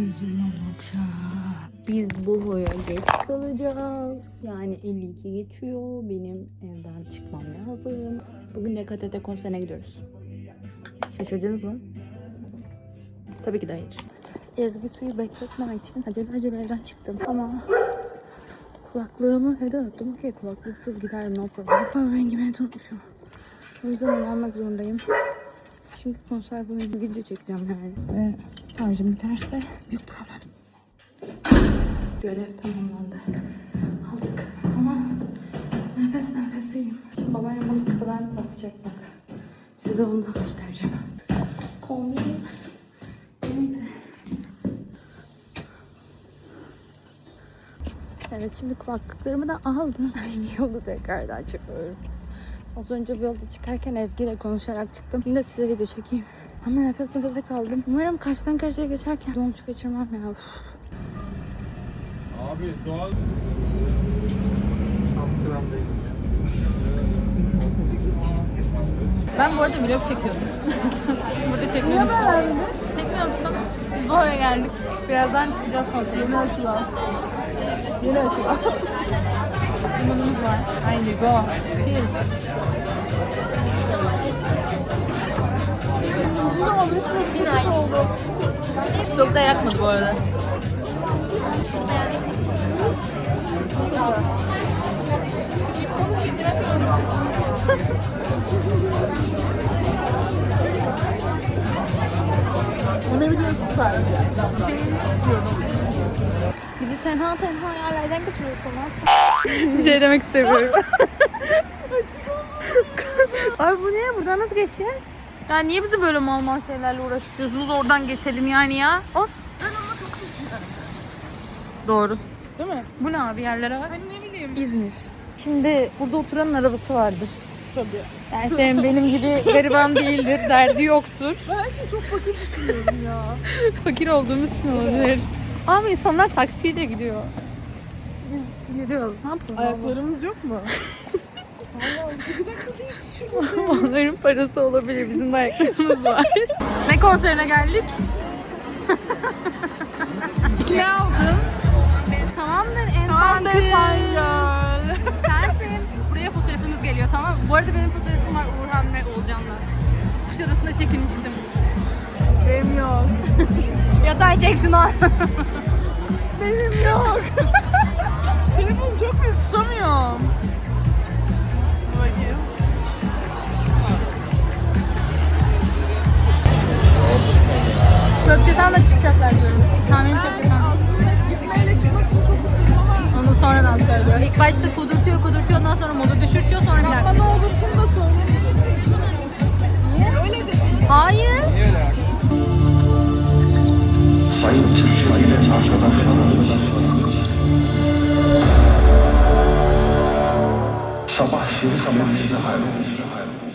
Baksa. Biz Boho'ya geç kalacağız. Yani 52 geçiyor. Benim evden çıkmam lazım. Bugün DKTT konserine gidiyoruz. Şaşırdınız mı? Tabii ki de hayır. Ezgi suyu bekletmemek için acele acele evden çıktım ama kulaklığımı evde unuttum. Okey kulaklıksız giderim no problem. Fön rengimi unutmuşum. O yüzden onu almak zorundayım. Çünkü konser boyunca video çekeceğim yani. Ve şarjım biterse büyük problem. Görev tamamlandı. Aldık ama nefes nefeseyim. Şimdi babaannem bana kapıdan bakacak bak. Size onu da göstereceğim. De. Evet şimdi kulaklıklarımı da aldım. Yolu tekrardan çıkıyorum. Az önce bir yolda çıkarken Ezgi ile konuşarak çıktım. Şimdi de size video çekeyim. Ama nefes nefese kaldım. Umarım karşıdan karşıya geçerken dolmuş kaçırmam ya. Uf. Abi doğal Ben bu arada vlog çekiyordum. Burada çekmiyordum. Çekmiyordum. Biz Boğa'ya geldik. Birazdan çıkacağız konsere. Yeni açılan. Yeni açılan. Limonumuz var. Haydi go. Cheers. Çok da yakmadı bu arada. Ne biliyorsun sen? Tenha tenha yerlerden götürüyorsun. Bir şey demek istemiyorum. Ay bu ne? Buradan nasıl geçeceğiz? Ya niye bizi böyle mal mal şeylerle uğraştırıyorsunuz? Oradan geçelim yani ya. Of. Ben ama çok kötü. Doğru. Değil mi? Bu ne abi yerlere bak. Ben ne bileyim. İzmir. Şimdi burada oturanın arabası vardır. Tabii. Yani senin benim gibi gariban değildir, derdi yoktur. Ben her şeyi çok fakir düşünüyorum ya. Fakir olduğumuz için olabilir. Ama insanlar taksiyle gidiyor. Biz yürüyoruz. Ne yapalım? Ayaklarımız yok mu? Onların parası olabilir. Bizim de ayaklarımız var. ne konserine geldik? ne aldın? Tamamdır en Tam da sankı. girl. Sensin. Buraya fotoğrafımız geliyor tamam mı? Bu arada benim fotoğrafım var Yatay çek şunu. Benim yok. Telefonu çok büyük tutamıyorum. Bakayım. Köfteden de çıkacaklar diyorum. Tahminim köfteden. Onu sonradan söylüyor. İlk başta kudurtuyor kudurtuyor ondan sonra modu düşürtüyor sonra bir dakika. bana olursun da söyle. Niye? Öyle dedi. Hayır. 小小行小的一上吧起来上海海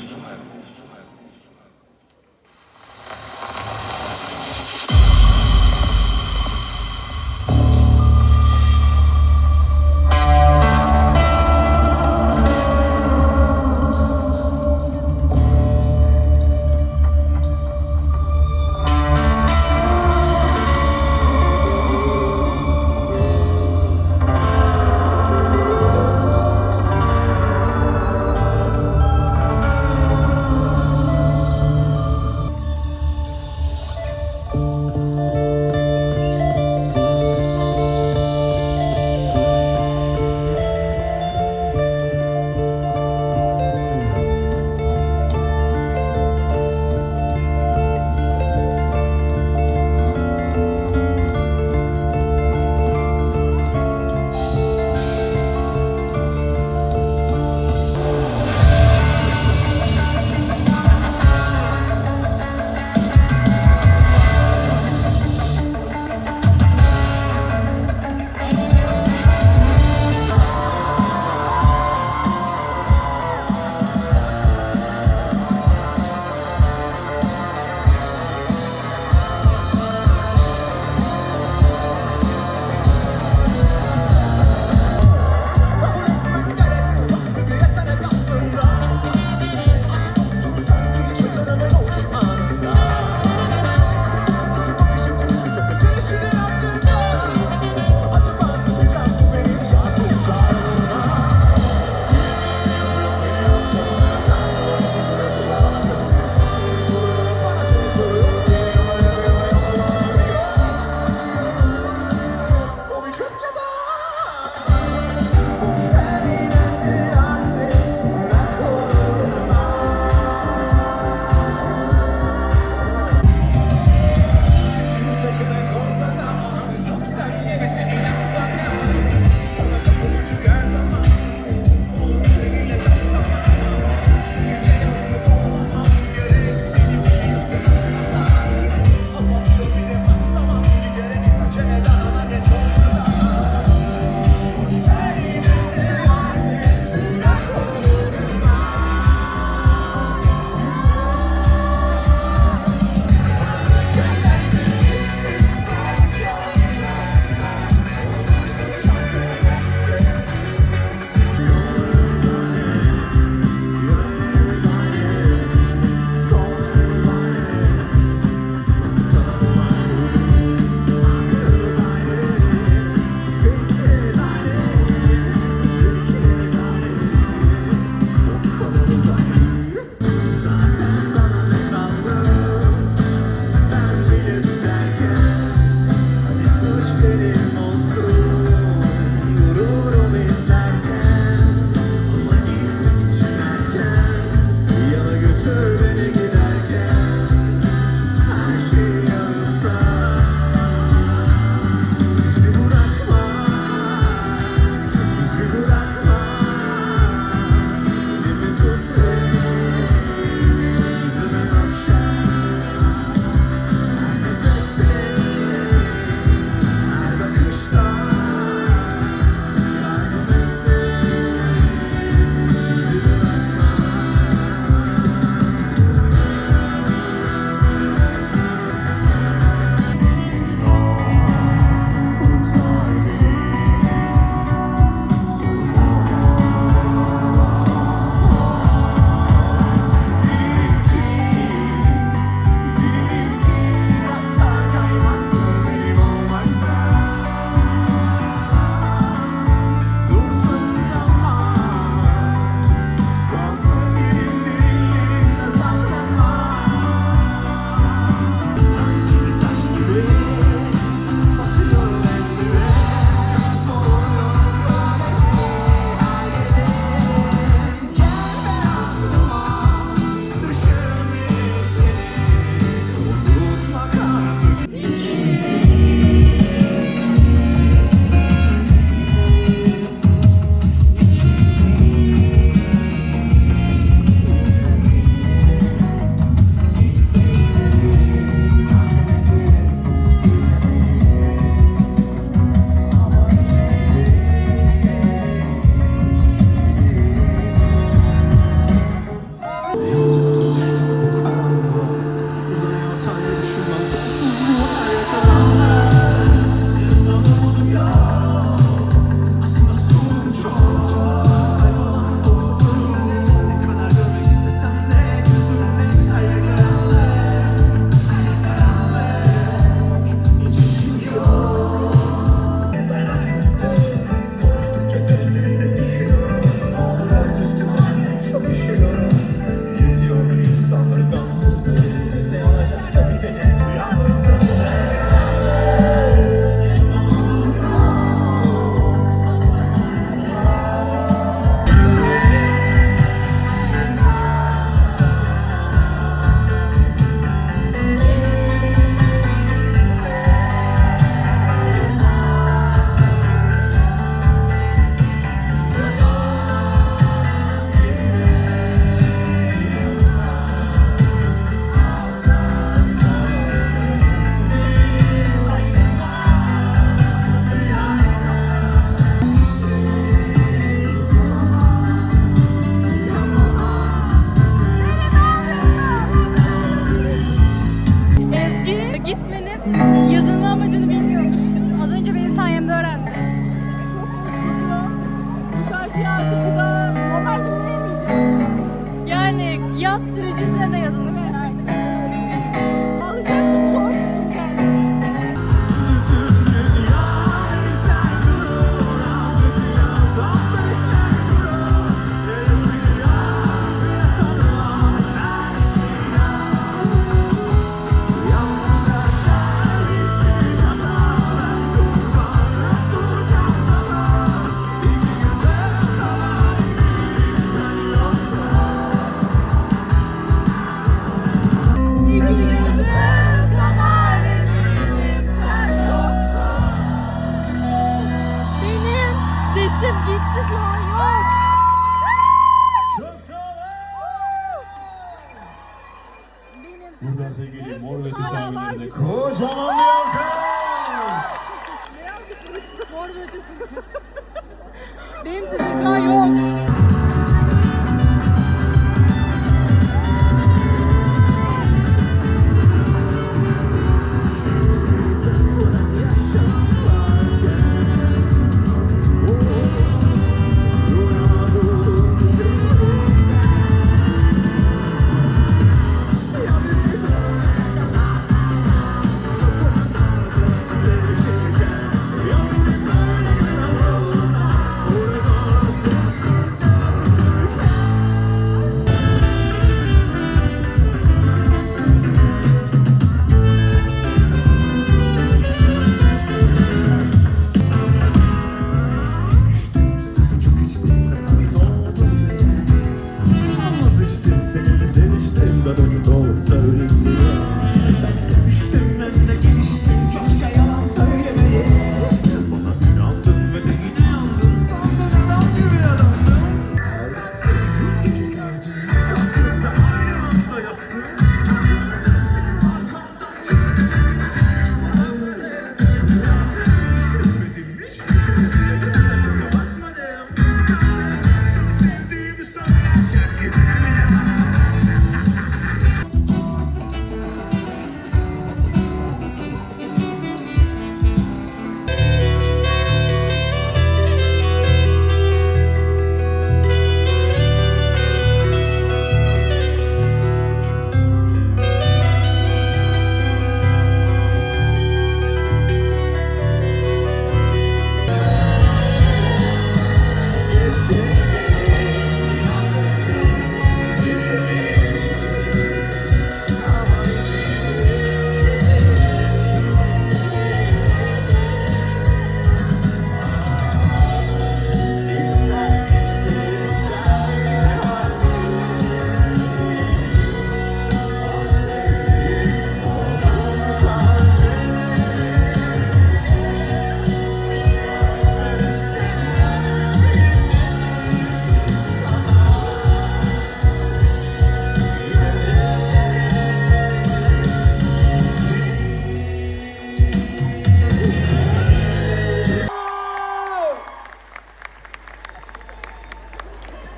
fiyatı bu da normal dinleyemeyeceğim. Yani yaz süreci üzerine yazılmış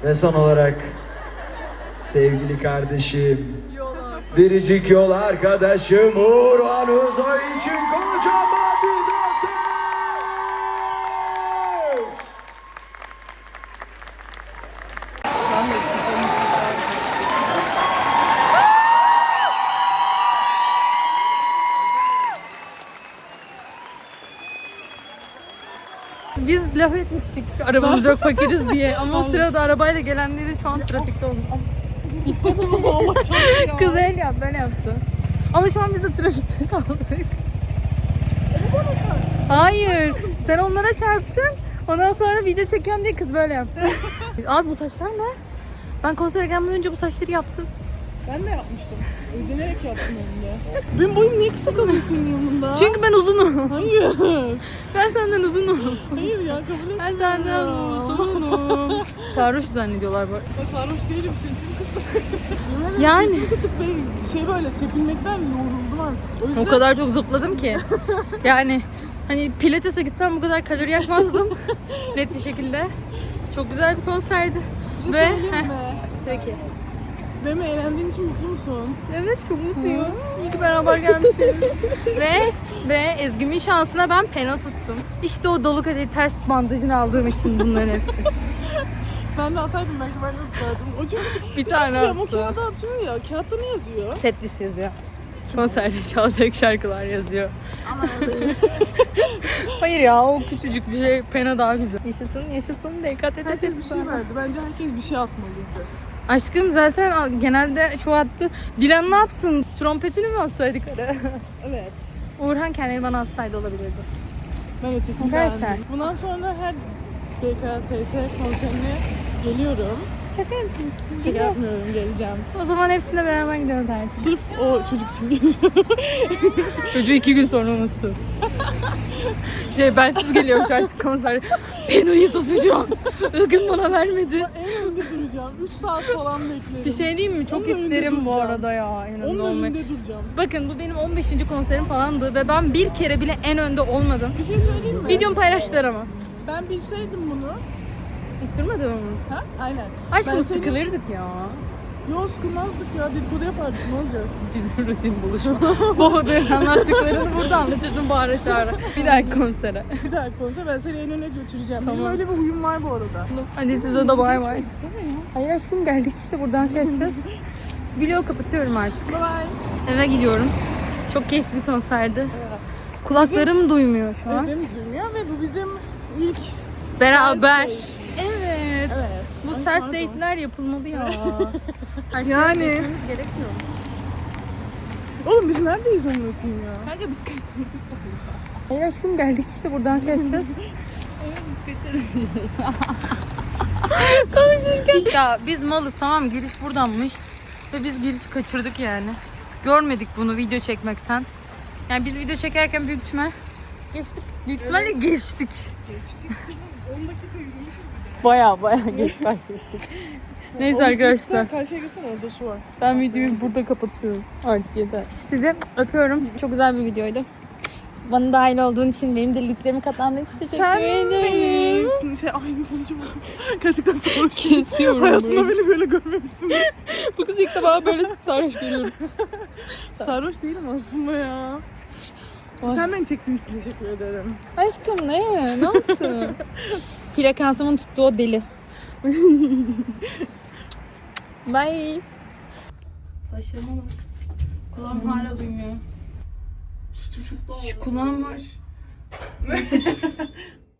Ve son olarak sevgili kardeşim, biricik yol arkadaşım Uğur Anuzoy için Biz laf etmiştik arabamız yok fakiriz diye ama o sırada arabayla gelenleri şu an trafikte oldu. Kız el yap, böyle yaptı. Ama şu an biz de trafikte kaldık. Hayır, sen onlara çarptın. Ondan sonra video çekiyorum diye kız böyle yaptı. Abi bu saçlar ne? Ben konsere gelmeden önce bu saçları yaptım. Ben de yapmıştım. Özenerek yaptım onu da. Benim boyum niye kısa kalıyor senin yanında? Çünkü ben uzunum. Hayır. Ben senden uzunum. Hayır ya kabul etmiyorum. Ben senden uzunum. Sarhoş zannediyorlar bu arada. Ben sarhoş değilim sesim kısık. Yani. Sesim kısık değil. Şey böyle tepinmekten yoruldum artık. O yüzden O kadar çok zıpladım ki. Yani hani pilatese gitsem bu kadar kalori yakmazdım. Net bir şekilde. Çok güzel bir konserdi. bir şey Ve söyleyeyim mi? peki. Benimle eğlendiğin için mutlu musun? Evet çok mutluyum. İyi ki beraber gelmişsiniz. ve ve Ezgi'min şansına ben pena tuttum. İşte o dolu kadehi ters bandajını aldığım için bunların hepsi. Ben de alsaydım belki ben de tutardım. O çocuk Bir şey tane O attı. kağıda atıyor ya. Kağıtta ne yazıyor? Set list yazıyor. Konserde çalacak şarkılar yazıyor. Hayır ya o küçücük bir şey pena daha güzel. Yaşasın yaşasın dikkat et Herkes bir şey verdi. Bence herkes bir şey atmalıydı. Aşkım zaten genelde çoğu attı. Dilan ne yapsın? Trompetini mi atsaydık ara? Evet. Uğurhan kendini bana atsaydı olabilirdi. Ben ötekini Arkadaşlar. beğendim. Bundan sonra her DKTT konserine geliyorum. Şaka yapayım. Şaka yapmıyorum, geleceğim. O zaman hepsine beraber gidiyoruz artık. Sırf o çocuk için geleceğim. Çocuğu iki gün sonra unuttu. şey bensiz geliyormuş artık konser. Peno'yu tutacağım. Ilgın bana vermedi. en önde duracağım. 3 saat falan beklerim. Bir şey diyeyim mi? Çok Onun önünde isterim bu duracağım. arada ya. En önde Onun olmayı. önünde duracağım. Bakın bu benim 15. konserim falandı ve ben bir kere bile en önde olmadım. Bir şey söyleyeyim mi? Videomu paylaştılar ama. Ben bilseydim bunu. Hiç durmadım mı? Ha? Aynen. Aşkım Ben senin- sıkılırdık ya. Yo sıkılmazdık ya. Dedikodu yapardık. Ne olacak? Bizim rutin buluşma. Boğduğun anlattıklarını burada anlatırdım bağıra çağıra. Bir dahaki konsere. Bir daha konser ben seni en öne götüreceğim. Tamam. Benim öyle bir huyum var bu arada. Hadi size de bay bay. Hayır aşkım geldik işte buradan şey yapacağız. Vlogu kapatıyorum artık. Bye bye. Eve gidiyorum. Çok keyifli bir konserdi. Evet. Kulaklarım duymuyor şu an. Evimiz duymuyor ve bu bizim ilk Beraber. Evet. Evet. Bu Ay, self date'ler yapılmalı ya. Her şeye Yani. geçmemiz gerekmiyor. Oğlum biz neredeyiz onu okuyayım ya? Kanka biz kaçırdık. Hayır aşkım geldik işte buradan şey yapacağız. Evet biz kaçırmışız. Konuşurken. Ya biz malız tamam giriş buradanmış. Ve biz giriş kaçırdık yani. Görmedik bunu video çekmekten. Yani biz video çekerken büyük ihtimal geçtik. Büyük ihtimalle geçtik. Geçtik. 10 dakika yürümüşüz. Baya baya geç fark ettik. Neyse arkadaşlar. Karşıya geçsene orada su var. Ben videoyu burada kapatıyorum. Artık yeter. Size öpüyorum. Çok güzel bir videoydu. Bana dahil olduğun için, benim deliliklerimi katlandığın için teşekkür Sen ederim. benim... Şey aynı konuşamadım. Gerçekten sarhoş. Kesiyorum Hayatında böyle. beni böyle görmemişsin. Bu kız ilk defa böyle sarhoş görüyorum. sarhoş değilim aslında ya. Ay. Sen beni çektiğin için teşekkür ederim. Aşkım ne? Ne yaptın? Frekansımın tuttuğu o deli. Bye. Saçlarıma bak. Kulağım hala duymuyor. Şu kulağım var. Saçım.